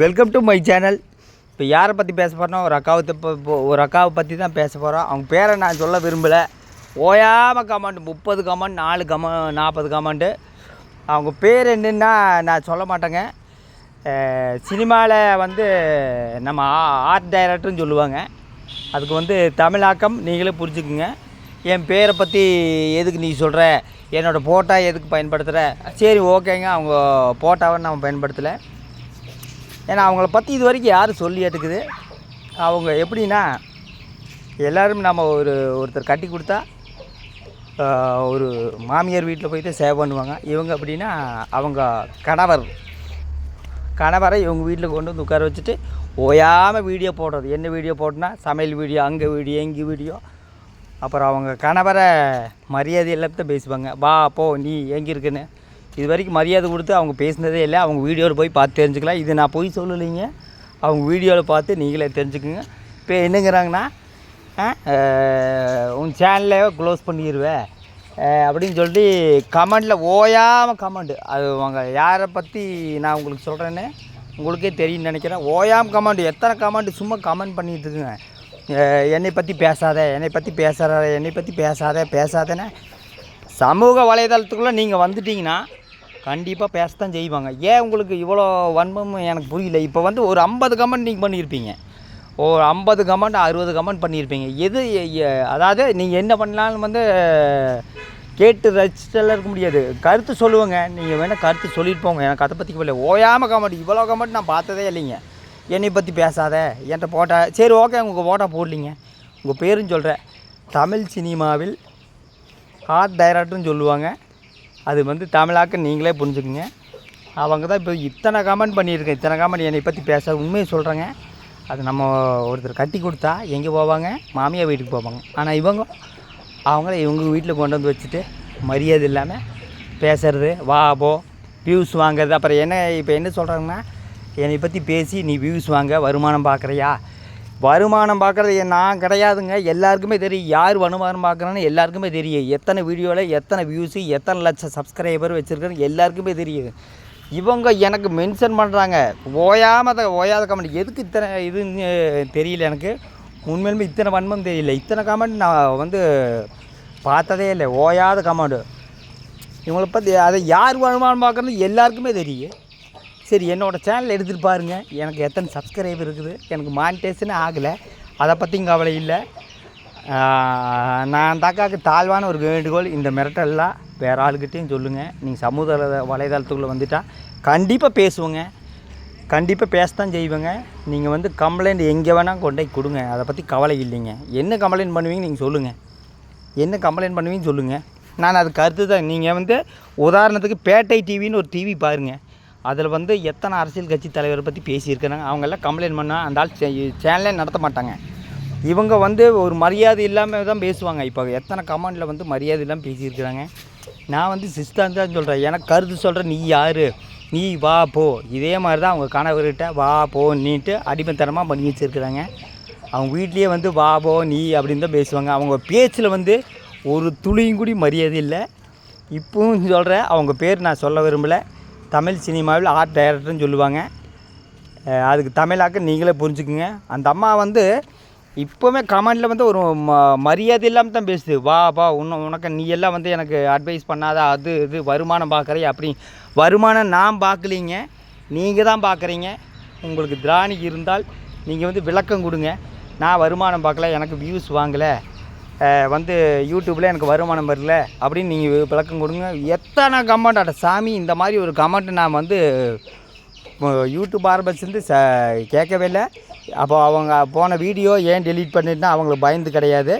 Welcome to my channel இப்போ யாரை பற்றி பேச போகிறோன்னா ஒரு அக்காவை இப்போ இப்போ ஒரு அக்காவை பற்றி தான் பேச போகிறோம் அவங்க பேரை நான் சொல்ல விரும்பலை. ஓயாமல் கமெண்ட் முப்பது கமெண்ட் நாலு கம நாற்பது கமெண்ட்டு அவங்க பேர் என்னென்னா நான் சொல்ல மாட்டேங்க. சினிமாவில் வந்து நம்ம ஆர்ட் டைரக்டர்னு சொல்லுவாங்க. அதுக்கு வந்து தமிழாக்கம் நீங்களே புரிஞ்சுக்குங்க. என் பேரை பற்றி எதுக்கு நீ சொல்கிற என்னோடய போட்டா எதுக்கு பயன்படுத்துகிற சரி ஓகேங்க. அவங்க ஃபோட்டோவை நம்ம பயன்படுத்தலை. ஏன்னா அவங்கள பற்றி இது வரைக்கும் யாரும் சொல்லி எடுக்குது அவங்க எப்படின்னா எல்லோரும் நம்ம ஒரு ஒருத்தர் கட்டி கொடுத்தா ஒரு மாமியார் வீட்டில் போய்ட்டு சேவை பண்ணுவாங்க. இவங்க அப்படின்னா அவங்க கணவர் கணவரை இவங்க வீட்டில் கொண்டு வந்து உட்கார வச்சுட்டு ஓயாமல் வீடியோ போடுறது. என்ன வீடியோ போட்டோன்னா சமையல் வீடியோ அங்கே வீடியோ இங்கே வீடியோ. அப்புறம் அவங்க கணவரை மரியாதை எல்லாத்தையும் பேசுவாங்க. வா போ நீ எங்கே இருக்குன்னு? இது வரைக்கும் மரியாதை கொடுத்து அவங்க பேசினதே இல்லை. அவங்க வீடியோவில் போய் பார்த்து தெரிஞ்சுக்கலாம். இது நான் போய் சொல்லலைங்க. அவங்க வீடியோவில் பார்த்து நீங்களே தெரிஞ்சுக்குங்க. இப்போ என்னங்கிறாங்கன்னா உன் சேனலே க்ளோஸ் பண்ணிடுவேன் அப்படின்னு சொல்லிட்டு கமெண்டில் ஓயாமல் கமெண்ட் அது அவங்க யாரை பற்றி நான் உங்களுக்கு சொல்கிறேன்னு உங்களுக்கே தெரியும்னு நினைக்கிறேன். ஓயாமல் கமெண்ட் எத்தனை கமெண்ட் சும்மா கமெண்ட் பண்ணிகிட்டு இருக்குங்க என்னை பற்றி பேசாத என்னை பற்றி பேசாத என்னை பற்றி பேசாத பேசாதேன்னு சமூக வலைதளத்துக்குள்ளே நீங்கள் வந்துட்டிங்கன்னா கண்டிப்பாக பேசத்தான் செய்வாங்க. ஏன் உங்களுக்கு இவ்வளோ வன்மம் எனக்கு புரியல? இப்போ வந்து ஒரு ஐம்பது கமெண்ட் நீங்கள் பண்ணியிருப்பீங்க ஒரு ஐம்பது கமெண்ட் அறுபது கமெண்ட் பண்ணியிருப்பீங்க எது அதாவது நீங்கள் என்ன பண்ணாலும் வந்து கேட்டு ரசிச்செல்லாம் இருக்க முடியாது. கருத்து சொல்லுவேங்க. நீங்கள் வேணால் கருத்து சொல்லிட்டு போங்க. எனக்கு அதை பற்றி இல்லை ஓயாமல் கமெண்ட் இவ்வளோ கமெண்ட் நான் பார்த்ததே இல்லைங்க. என்னை பற்றி பேசாத. என்கிட்ட போட்டா சரி ஓகே உங்கள் போட்டா போடலிங்க. உங்கள் பேரும் சொல்கிறேன் தமிழ் சினிமாவில் ஆர்ட் டைரக்டர்னு சொல்லுவாங்க. அது வந்து தமிழாக்க நீங்களே புரிஞ்சுக்குங்க. அவங்க தான் இப்போ இத்தனை கமெண்ட் பண்ணியிருக்கேன். இத்தனை கமெண்ட் என்னை பற்றி பேச உண்மையை சொல்கிறேங்க அது நம்ம ஒருத்தர் கட்டி கொடுத்தா எங்கே போவாங்க? மாமியார் வீட்டுக்கு போவாங்க. ஆனால் இவங்க அவங்கள இவங்க வீட்டில் கொண்டு வந்து வச்சுட்டு மரியாதை இல்லாமல் பேசுறது வா போ வியூஸ் வாங்குறது. அப்புறம் என்ன இப்போ என்ன சொல்கிறாங்கன்னா என்னை பற்றி பேசி நீ வியூஸ் வாங்க வருமானம் பார்க்குறியா வருமானம் பார்க்குறது நான் கிடையாதுங்க. எல்லாருக்குமே தெரியும். யார் வருமானம் பார்க்குறான்னு எல்லாருக்குமே தெரியும். எத்தனை வீடியோவில் எத்தனை வியூஸு எத்தனை லட்சம் சப்ஸ்கிரைபர் வச்சுருக்கேன்னு எல்லாருக்குமே தெரியுது. இவங்க எனக்கு மென்ஷன் பண்ணுறாங்க ஓயாமல் அதை ஓயாத கமெண்ட் எதுக்கு இத்தனை இதுன்னு தெரியல எனக்கு. உண்மையிலுமே இத்தனை வன்மம் தெரியல. இத்தனை கமெண்ட் நான் வந்து பார்த்ததே இல்லை. ஓயாத கமெண்ட் இவங்களை பற்றி அதை யார் வருமானம் பார்க்குறது எல்லாருக்குமே தெரியும். சரி என்னோடய சேனல் எடுத்துகிட்டு பாருங்க. எனக்கு எத்தனை சப்ஸ்கிரைபர் இருக்குது? எனக்கு மானிட்டேஷனே ஆகலை. அதை பற்றியும் கவலை இல்லை. நான் தாக்காக்கு தாழ்வான ஒரு வேண்டுகோள் இந்த மிரட்டல்லாம் வேறு ஆளுக்கிட்டையும் சொல்லுங்கள் நீங்கள் சமூக வலைதளத்துக்குள்ளே வந்துட்டால் கண்டிப்பாக பேசுவோங்க. கண்டிப்பாக பேசத்தான் செய்வேங்க. நீங்கள் வந்து கம்ப்ளைண்ட் எங்கே வேணால் கொண்டு போய் கொடுங்க. அதை பற்றி கவலை இல்லைங்க. என்ன கம்ப்ளைண்ட் பண்ணுவீங்க நீங்கள் சொல்லுங்கள் என்ன கம்ப்ளைண்ட் பண்ணுவீங்கன்னு சொல்லுங்கள் நான் அது கருத்து தான் நீங்கள் வந்து உதாரணத்துக்கு பேட்டை டிவின்னு ஒரு டிவி பாருங்கள் அதில் வந்து எத்தனை அரசியல் கட்சி தலைவரை பற்றி பேசியிருக்கிறாங்க. அவங்கெல்லாம் கம்ப்ளைண்ட் பண்ணால் அந்த ஆள் சேனலே நடத்த மாட்டாங்க. இவங்க வந்து ஒரு மரியாதை இல்லாமல் தான் பேசுவாங்க. இப்போ எத்தனை கமெண்டில் வந்து மரியாதை இல்லாமல் பேசியிருக்கிறாங்க. நான் வந்து சிஸ்தான் தான் சொல்கிறேன் எனக்கு கருத்து சொல்கிறேன் நீ யார்? நீ வா போ. இதே மாதிரி தான் அவங்க கணவர்கிட்ட வா போ நீட்டு அடிமைத்தனமாக பண்ணி வச்சுருக்குறாங்க. அவங்க வீட்லேயே வந்து வா போ நீ அப்படின்னு தான் பேசுவாங்க. அவங்க பேச்சில் வந்து ஒரு துளியும் கூடி மரியாதை இல்லை. இப்பவும் சொல்கிறேன் அவங்க பேர் நான் சொல்ல விரும்பலை. தமிழ் சினிமாவில் ஆர்ட் டைரக்டர்னு சொல்லுவாங்க. அதுக்கு தமிழாக்க நீங்களே புரிஞ்சுக்குங்க. அந்த அம்மா வந்து இப்போவுமே கமெண்டில் வந்து ஒரு ம மரியாதை இல்லாமல் தான் பேசுது. வா வா உன்ன உனக்கு நீ எல்லாம் வந்து எனக்கு அட்வைஸ் பண்ணாத அது இது வருமானம் பார்க்குறீ அப்படி. வருமானம் நான் பார்க்கலீங்க நீங்கள் தான் பார்க்குறீங்க உங்களுக்கு திராணி இருந்தால் நீங்கள் வந்து விளக்கம் கொடுங்க. நான் வருமானம் பார்க்கல எனக்கு வியூஸ் வாங்கலை. வந்து யூடியூப்பில் எனக்கு வருமானம் வரல அப்படின்னு நீங்கள் விளக்கம் கொடுங்க. எத்தனை கமெண்ட் அட சாமி இந்த மாதிரி ஒரு கமெண்ட் நான் வந்து யூடியூப் ஆரம்பிச்சிருந்து ச கேட்கவே இல்லை. அப்போ அவங்க போன வீடியோ ஏன் டெலீட் பண்ணிட்டுனா அவங்களுக்கு பயந்து கிடையாது.